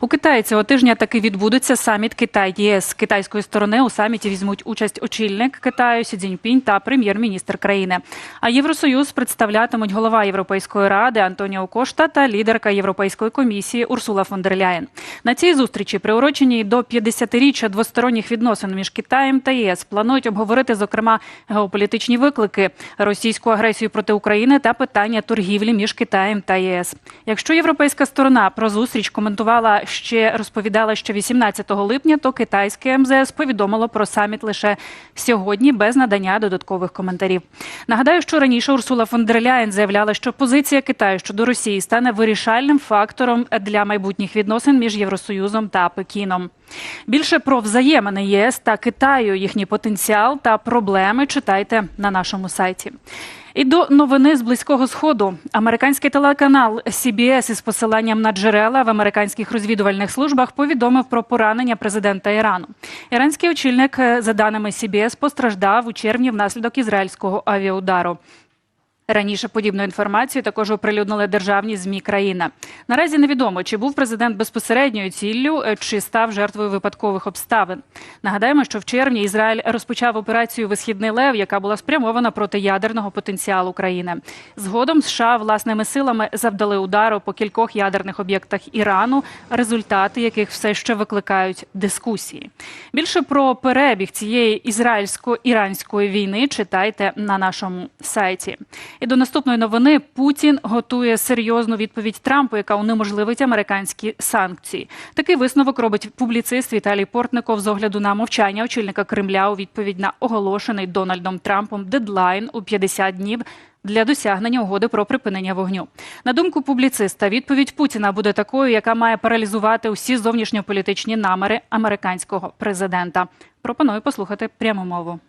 У Китаї цього тижня таки відбудеться саміт Китай ЄС. З китайської сторони у саміті візьмуть участь очільник Китаю Сі Цзіньпінь та прем'єр-міністр країни. А Євросоюз представлятимуть голова Європейської ради Антоніо Кошта та лідерка Європейської комісії Урсула фон дер Ляєн. На цій зустрічі, приуроченій до 50-річчя двосторонніх відносин між Китаєм та ЄС, планують обговорити зокрема геополітичні виклики, російську агресію проти України та питання торгівлі між Китаєм та ЄС. Якщо європейська сторона про зустріч коментувала ще розповідала що 18 липня, то китайське МЗС повідомило про саміт лише сьогодні без надання додаткових коментарів. Нагадаю, що раніше Урсула фон дер Ляєн заявляла, що позиція Китаю щодо Росії стане вирішальним фактором для майбутніх відносин між Євросоюзом та Пекіном. Більше про взаємини єС та Китаю, їхній потенціал та проблеми читайте на нашому сайті. І до новини з близького сходу американський телеканал CBS із посиланням на джерела в американських розвідувальних службах повідомив про поранення президента Ірану. Іранський очільник, е, за даними CBS, постраждав у червні внаслідок ізраїльського авіаудару. Раніше подібну інформацію також оприлюднили державні змі країна. Наразі невідомо, чи був президент безпосередньою ціллю, е, чи став жертвою випадкових обставин. Нагадаємо, що в червні Ізраїль розпочав операцію Висхідний Лев, яка була спрямована проти ядерного потенціалу країни. Згодом США власними силами завдали удару по кількох ядерних об'єктах Ірану, результати яких все ще викликають дискусії. Більше про перебіг цієї ізраїльсько-іранської війни читайте на нашому сайті. І до наступної новини Путін готує серйозну відповідь Трампу, яка унеможливить американські санкції. Такий висновок робить публіцист Віталій Портников з огляду на мовчання очільника Кремля у відповідь на оголошений Дональдом Трампом дедлайн у 50 днів. Для досягнення угоди про припинення вогню на думку публіциста, відповідь Путіна буде такою, яка має паралізувати усі зовнішньополітичні намери американського президента. Пропоную послухати пряму мову.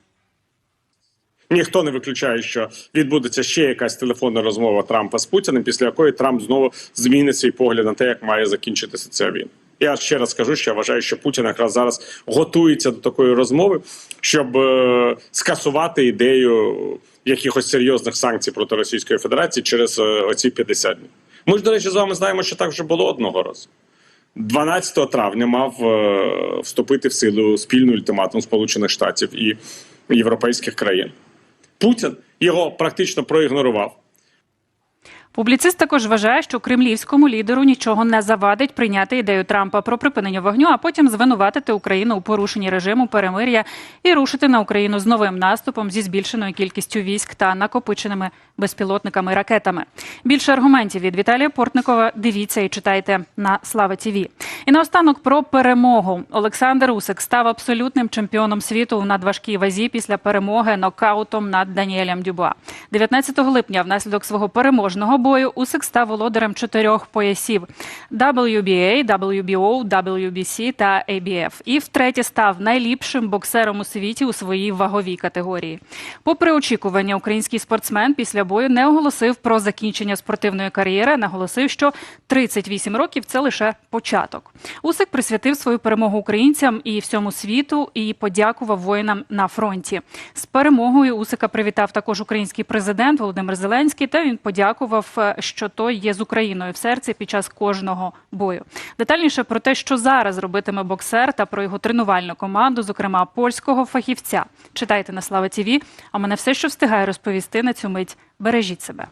Ніхто не виключає, що відбудеться ще якась телефонна розмова Трампа з Путіним, після якої Трамп знову змінить свій погляд на те, як має закінчитися ця війна. Я ще раз скажу, що я вважаю, що Путін якраз зараз готується до такої розмови, щоб е, скасувати ідею якихось серйозних санкцій проти Російської Федерації через е, оці 50 днів. Ми ж, до речі, з вами знаємо, що так вже було одного разу. 12 травня мав е, вступити в силу спільний ультиматум Сполучених Штатів і європейських країн. Путін його практично проігнорував. Публіцист також вважає, що кремлівському лідеру нічого не завадить прийняти ідею Трампа про припинення вогню, а потім звинуватити Україну у порушенні режиму перемир'я і рушити на Україну з новим наступом зі збільшеною кількістю військ та накопиченими безпілотниками ракетами. Більше аргументів від Віталія Портникова дивіться і читайте на Слава Тіві. І наостанок про перемогу. Олександр Усик став абсолютним чемпіоном світу в надважкій вазі після перемоги нокаутом над Даніелем Дюбуа. 19 липня, внаслідок свого переможного бою, Усик став володарем чотирьох поясів: WBA, WBO, WBC та ABF. І втретє став найліпшим боксером у світі у своїй ваговій категорії. Попри очікування, український спортсмен після бою не оголосив про закінчення спортивної кар'єри. Наголосив, що 38 років це лише початок. Усик присвятив свою перемогу українцям і всьому світу і подякував воїнам на фронті. З перемогою Усика привітав також український президент Володимир Зеленський. Та він подякував, що той є з Україною в серці під час кожного бою. Детальніше про те, що зараз робитиме боксер, та про його тренувальну команду, зокрема польського фахівця. Читайте на Слава Тіві. А мене все, що встигає розповісти на цю мить. Бережіть себе.